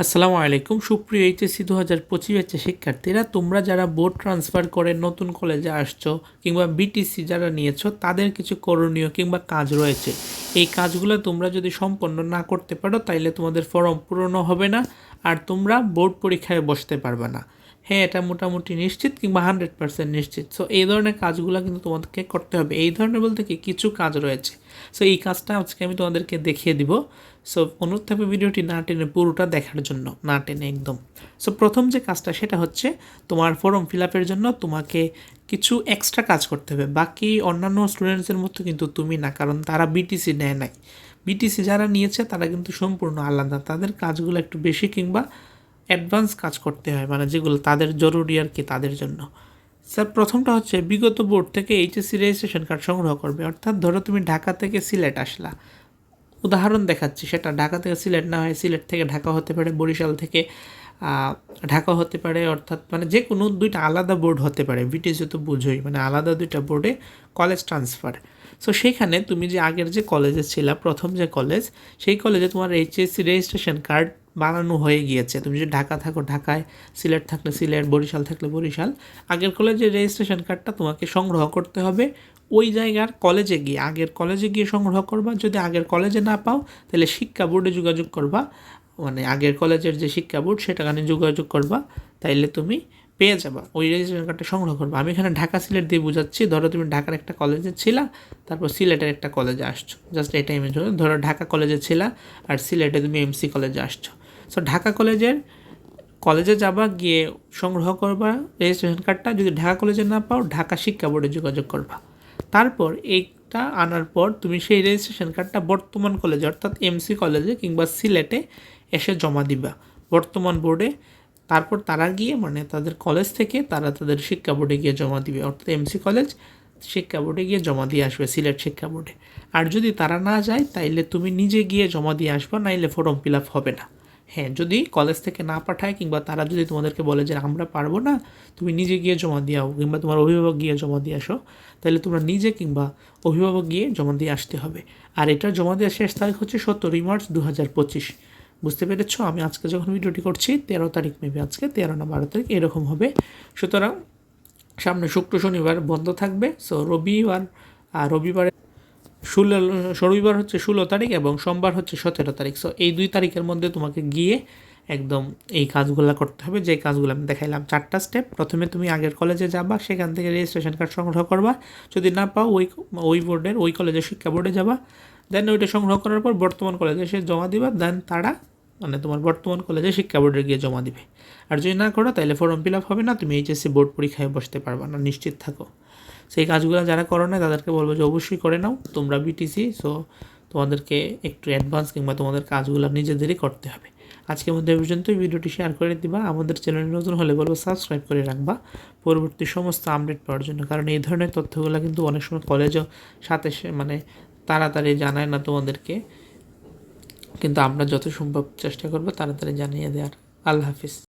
আসসালামু আলাইকুম। সুপ্রিয় এইচএসসি দু হাজার পঁচিশ হচ্ছে শিক্ষার্থীরা, তোমরা যারা বোর্ড ট্রান্সফার করে নতুন কলেজে আসছো কিংবা বিটিসি যারা নিয়েছো, তাদের কিছু করণীয় কিংবা কাজ রয়েছে। এই কাজগুলো তোমরা যদি সম্পন্ন না করতে পারো, তাইলে তোমাদের ফর্ম পূরণ হবে না আর তোমরা বোর্ড পরীক্ষায় বসতে পারবে না। হ্যাঁ এটা মোটামুটি নিশ্চিত কিংবা হান্ড্রেড পার্সেন্ট নিশ্চিত। সো এই ধরনের কাজগুলো কিন্তু তোমাদেরকে করতে হবে। এই ধরনের বলতে কি, কিছু কাজ রয়েছে। সো এই কাজটা আজকে আমি তোমাদেরকে দেখিয়ে দিব। সো অনুরোধ থাকবে ভিডিওটি না টেনে পুরোটা দেখার জন্য, না টেনে একদম। সো প্রথম যে কাজটা, সেটা হচ্ছে তোমার ফর্ম ফিল আপের জন্য তোমাকে কিছু এক্সট্রা কাজ করতে হবে। বাকি অন্যান্য স্টুডেন্টসের মতো কিন্তু তুমি না, কারণ তারা বিটিসি নেয় নাই। বিটিসি যারা নিয়েছে, তারা কিন্তু সম্পূর্ণ আলাদা। তাদের কাজগুলো একটু বেশি কিংবা অ্যাডভান্স কাজ করতে হয় মানে যেগুলো তাদের জরুরি আর কি তাদের জন্য। স্যার, প্রথমটা হচ্ছে বিগত বোর্ড থেকে এইচএসসি রেজিস্ট্রেশন কার্ড সংগ্রহ করবে। অর্থাৎ ধরো তুমি ঢাকা থেকে সিলেট আসলা। উদাহরণ দেখাচ্ছি, সেটা ঢাকা থেকে সিলেট না হয়, সিলেট থেকে ঢাকা হতে পারে, বরিশাল থেকে ঢাকা হতে পারে, অর্থাৎ মানে যে কোনো দুইটা আলাদা বোর্ড হতে পারে। বিটিসি তো বুঝোই মানে আলাদা দুইটা বোর্ডে কলেজ ট্রান্সফার সো সেখানে তুমি যে আগের যে কলেজে ছিলা, প্রথম যে কলেজ সেই কলেজে তোমার এইচএসসি রেজিস্ট্রেশন কার্ড বানানো হয়ে গিয়েছে। তুমি যদি ঢাকা থাকো, ঢাকায় সিলেট থাকলে সিলেট, বরিশাল থাকলে বরিশাল, আগের কলেজের রেজিস্ট্রেশন কার্ডটা তোমাকে সংগ্রহ করতে হবে। ওই জায়গার কলেজে গিয়ে, আগের কলেজে গিয়ে সংগ্রহ করবা। যদি আগের কলেজে না পাও, তাহলে শিক্ষা বোর্ডে যোগাযোগ করবা। মানে আগের কলেজের যে শিক্ষা বোর্ড, সেটাখানে যোগাযোগ করবা। তাইলে তুমি পেয়ে যাবা। ওই রেজিস্ট্রেশন কার্ডটা সংগ্রহ করবা। আমি এখানে ঢাকা, সিলেট দিয়ে বোঝাচ্ছি। ধরো তুমি ঢাকার একটা কলেজে ছিলা, তারপর সিলেটের একটা কলেজে আসছো। জাস্ট এই টাইমে ধরো ঢাকা কলেজে ছিলা, আর সিলেটে তুমি এমসি কলেজে আসছো। সো ঢাকা কলেজের কলেজে যাবা, গিয়ে সংগ্রহ করবা রেজিস্ট্রেশন কার্ডটা যদি ঢাকা কলেজে না পাও ঢাকা শিক্ষা বোর্ডে যোগাযোগ করবা। তারপর এইটা আনার পর তুমি সেই রেজিস্ট্রেশন কার্ডটা বর্তমান কলেজে অর্থাৎ এমসি কলেজে কিংবা সিলেটে এসে জমা দিবা। বর্তমান বোর্ডে তারপর তারা গিয়ে মানে তাদের কলেজ থেকে তারা তাদের শিক্ষা বোর্ডে গিয়ে জমা দিবে। অর্থাৎ এমসি কলেজ শিক্ষা বোর্ডে গিয়ে জমা দিয়ে আসবে, সিলেট শিক্ষা বোর্ডে আর যদি তারা না যায়, তাইলে তুমি নিজে গিয়ে জমা দিয়ে আসবা, নাইলে ফর্ম ফিল আপ হবে না। হ্যাঁ যদি কলেজ থেকে না পাঠায় কিংবা তারা যদি তোমাদেরকে বলে যে আমরা পারব না, তুমি নিজে গিয়ে জমা দিয়ে আও কিংবা তোমার অভিভাবক গিয়ে জমা দিয়ে আসো, তাহলে তোমরা নিজে কিংবা অভিভাবক গিয়ে জমা দিয়ে আসতে হবে। আর এটা জমা দেওয়ার শেষ তারিখ হচ্ছে সতেরোই মার্চ দু হাজার পঁচিশ। বুঝতে পেরেছ? আমি আজকে যখন ভিডিওটি করছি, তেরো তারিখ মেবি আজকে, তেরো না বারো তারিখ, এরকম হবে। সুতরাং সামনে শুক্র শনিবার বন্ধ থাকবে। সো রবিবার আর রবিবারে ষোলো, রবিবার হচ্ছে ষোলো তারিখ এবং সোমবার হচ্ছে সতেরো তারিখ। সো এই দুই তারিখের মধ্যে তোমাকে গিয়ে একদম এই কাজগুলো করতে হবে। যে কাজগুলো আমি দেখাইলাম, চারটা স্টেপ প্রথমে তুমি আগের কলেজে যাবা, সেখান থেকে রেজিস্ট্রেশন কার্ড সংগ্রহ করবা। যদি না পাও, ওই ওই বোর্ডের ওই কলেজের শিক্ষা বোর্ডে যাবা। দেন ওইটা সংগ্রহ করার পর বর্তমান কলেজে এসে জমা দিবা। দেন তারা মানে তোমার বর্তমান কলেজে শিক্ষা বোর্ডে গিয়ে জমা দিবে। আর যদি না করো তাহলে ফর্ম ফিল আপ হবে না, তুমি এইচএসসি বোর্ড পরীক্ষায় বসতে পারবা না, নিশ্চিত থাকো। সেই কাজগুলো যারা করো না, তাদেরকে বলব যে অবশ্যই করে নাও, তোমরা বিটিসি সো তোমাদেরকে একটু অ্যাডভান্স কিংবা তোমাদের কাজগুলো নিজেদেরই করতে হবে। আজকের মধ্যে পর্যন্ত ভিডিওটি শেয়ার করে দিবা, আমাদের চ্যানেলে নতুন হলে বলব সাবস্ক্রাইব করে রাখবা, পরবর্তী সমস্ত আপডেট পাওয়ার জন্য, কারণ এই ধরনের তথ্যগুলো কিন্তু অনেক সময় কলেজও সাথে মানে তাড়াতাড়ি জানায় না তোমাদেরকে। কিন্তু আমরা যত সম্ভব চেষ্টা করব তাড়াতাড়ি জানিয়ে দেওয়ার। আল্লাহ হাফিজ।